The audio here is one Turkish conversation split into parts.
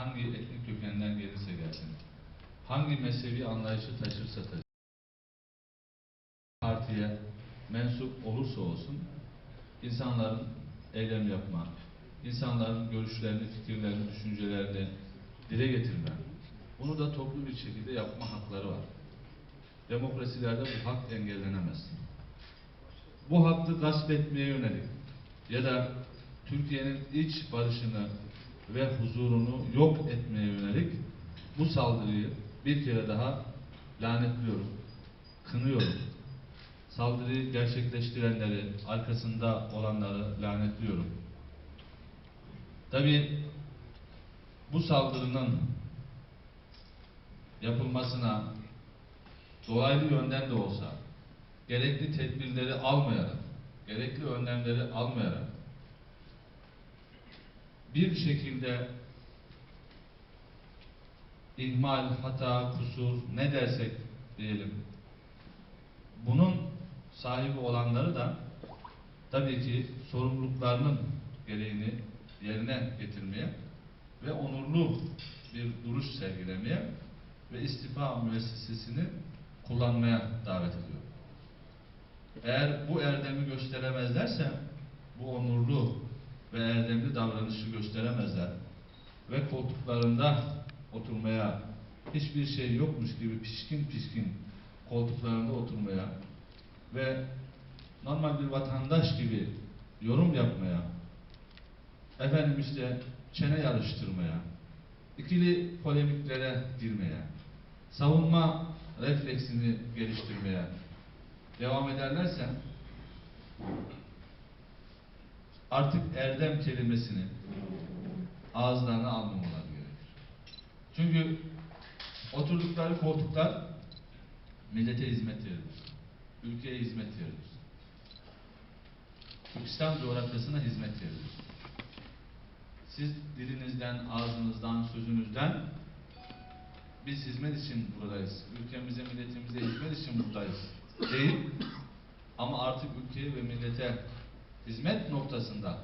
hangi etnik kökenden gelirse gelsin, hangi mezhebi anlayışı taşırsa taşır, partiye mensup olursa olsun, insanların eylem yapma, insanların görüşlerini, fikirlerini, düşüncelerini dile getirme, bunu da toplu bir şekilde yapma hakları var. Demokrasilerde bu hak engellenemez. Bu hakkı gasp etmeye yönelik ya da Türkiye'nin iç barışını ve huzurunu yok etmeye yönelik bu saldırıyı bir kere daha lanetliyorum, kınıyorum. Saldırıyı gerçekleştirenleri, arkasında olanları lanetliyorum. Tabii bu saldırının yapılmasına dolaylı yönden de olsa gerekli tedbirleri almayarak, gerekli önlemleri almayarak bir şekilde ihmal, hata, kusur ne dersek diyelim bunun sahibi olanları da tabii ki sorumluluklarının gereğini yerine getirmeye ve onurlu bir duruş sergilemeye ve istifa müessesesini kullanmaya davet ediyor. Eğer bu erdemi gösteremezlerse, erdemli davranışı gösteremezler ve koltuklarında oturmaya, hiçbir şey yokmuş gibi pişkin pişkin koltuklarında oturmaya ve normal bir vatandaş gibi yorum yapmaya, efendim işte çene yarıştırmaya, ikili polemiklere girmeye, savunma refleksini geliştirmeye devam ederlerse artık erdem kelimesini ağızlarına almamaları gerekir. Çünkü oturdukları koltuklar millete hizmet yeridir. Ülkeye hizmet yeridir. Türkistan coğrafyasına hizmet yeridir. Siz dilinizden, ağzınızdan, sözünüzden biz hizmet için buradayız. Ülkemize, milletimize hizmet için buradayız. Değil. Ama artık ülkeye ve millete hizmet noktasında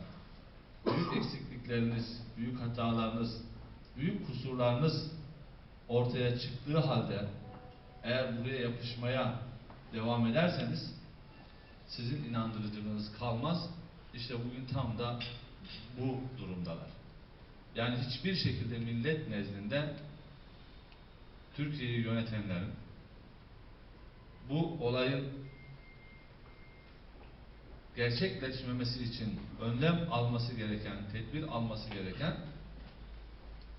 büyük eksiklikleriniz, büyük hatalarınız, büyük kusurlarınız ortaya çıktığı halde eğer buraya yapışmaya devam ederseniz sizin inandırıcılığınız kalmaz. İşte bugün tam da bu durumdalar. Yani hiçbir şekilde millet nezdinde Türkiye'yi yönetenlerin bu olayın gerçekleşmemesi için önlem alması gereken, tedbir alması gereken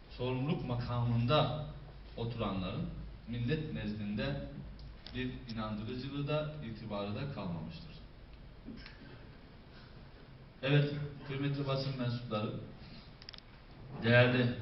sorumluluk makamında oturanların millet nezdinde bir inandırıcılığı da itibarı da kalmamıştır. Evet, kıymetli basın mensupları, değerli